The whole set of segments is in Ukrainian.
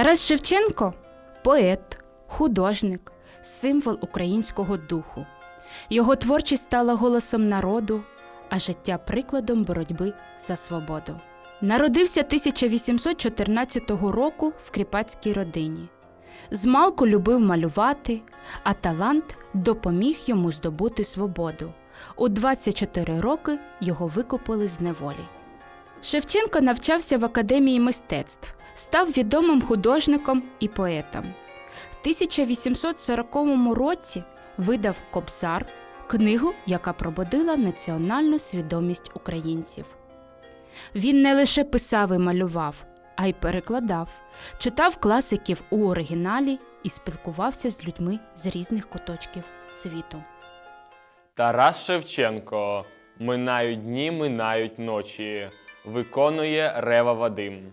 Тарас Шевченко поет, художник, символ українського духу. Його творчість стала голосом народу, а життя прикладом боротьби за свободу. Народився 1814 року в кріпацькій родині. Змалку любив малювати, а талант допоміг йому здобути свободу. У 24 роки його викупили з неволі. Шевченко навчався в академії мистецтв, став відомим художником і поетом. В 1840 році видав Кобзар, книгу, яка пробудила національну свідомість українців. Він не лише писав і малював, а й перекладав, читав класиків у оригіналі і спілкувався з людьми з різних куточків світу. Тарас Шевченко. Минають дні, минають ночі. Виконує Рева Вадим.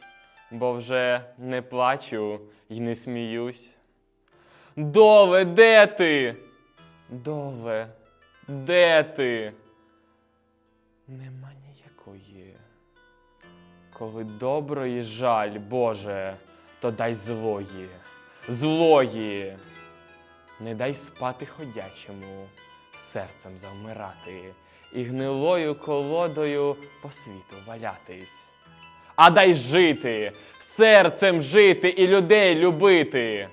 бо вже не плачу й не сміюсь. Доле, де ти? Доле, де ти? Нема ніякої. Коли доброї жаль, Боже, то дай злої, злої. Не дай спати ходячому, серцем завмирати і гнилою колодою по світу валятись. А дай жити, серцем жити і людей любити.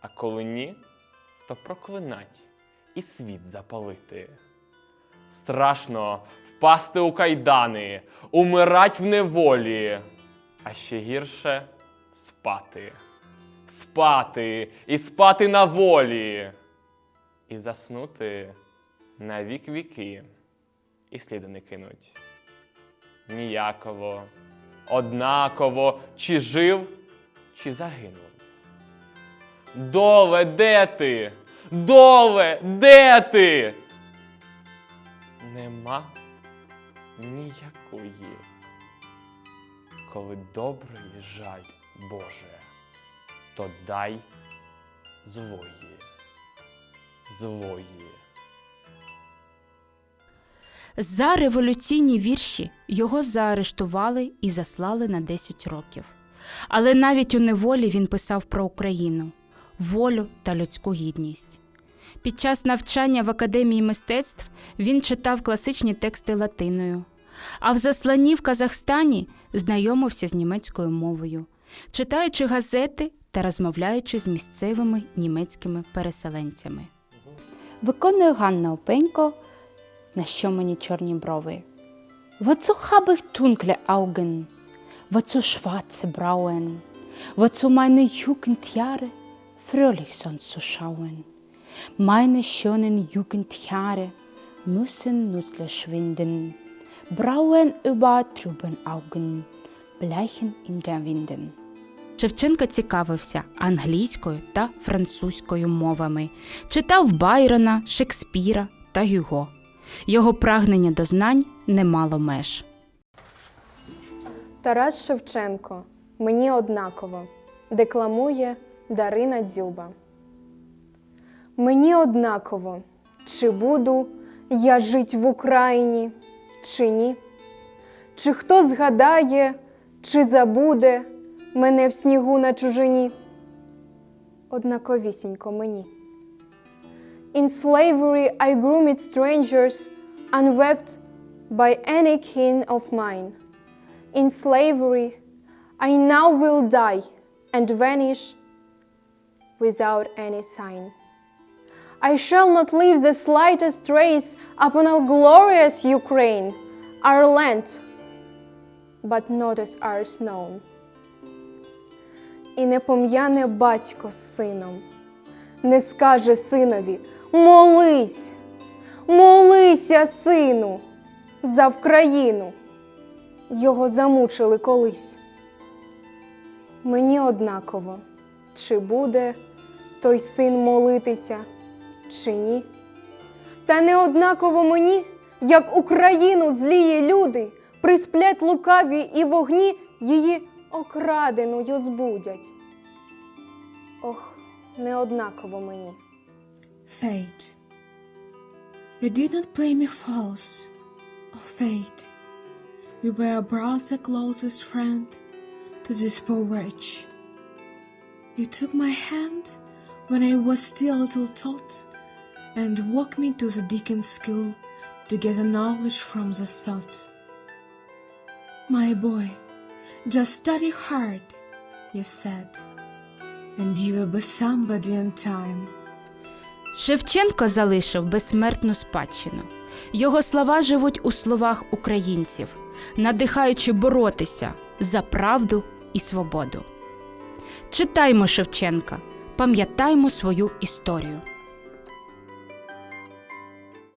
А коли ні, то проклинать і світ запалити. Страшно впасти у кайдани, умирать в неволі, а ще гірше спати. Спати і спати на волі, і заснути на вік віки, і сліду не кинуть. Ніяково, однаково, чи жив, чи загинув. Доле, де ти? Доле, де ти? Нема ніякої, коли доброї жаль, Боже, то дай злої, злої. За революційні вірші його заарештували і заслали на 10 років. Але навіть у неволі він писав про Україну, волю та людську гідність. Під час навчання в академії мистецтв він читав класичні тексти латиною, а в засланні в Казахстані знайомився з німецькою мовою, читаючи газети та розмовляючи з місцевими німецькими переселенцями. Виконує Ганна Опенько на що мені чорні брови? Wozu habe ich dunkle Augen? Wozu schwarze Brauen? Wozu meine Jugendjahre fröhlich sonst zu schauen? Meine schönen Jugendjahre müssen nutzlos schwinden. Brauen über trüben Augen bleichen in der Winden. Шевченко цікавився англійською та французькою мовами, читав Байрона, Шекспіра та Гюго. Його прагнення до знань не мало меж. Тарас Шевченко Мені однаково декламує Дарина Дзюба. Мені однаково, чи буду я жить в Україні, чи ні, чи хто згадає, чи забуде мене в снігу на чужині. Однаковісінько мені. In slavery I grew mid strangers, unwept by any kin of mine. In slavery I now will die and vanish without any sign. I shall not leave the slightest trace upon our glorious Ukraine, our land, but not as ours known. І не пом'яне батько з сином, не скаже синові Молись, молися, сину, за Вкраїну. Його замучили колись. Мені однаково, чи буде той син молитися, чи ні. Та не однаково мені, як Україну злії люди, присплять лукаві і вогні її окраденою збудять. Ох, не однаково мені. Fate. You did not play me false, oh fate. You were a brother closest friend to this poor wretch. You took my hand when I was still a little tot and walked me to the deacon's school to get a knowledge from the sot. My boy, just study hard, you said, and you will be somebody in time. Шевченко залишив безсмертну спадщину. Його слова живуть у словах українців, надихаючи боротися за правду і свободу. Читаймо Шевченка, пам'ятаймо свою історію.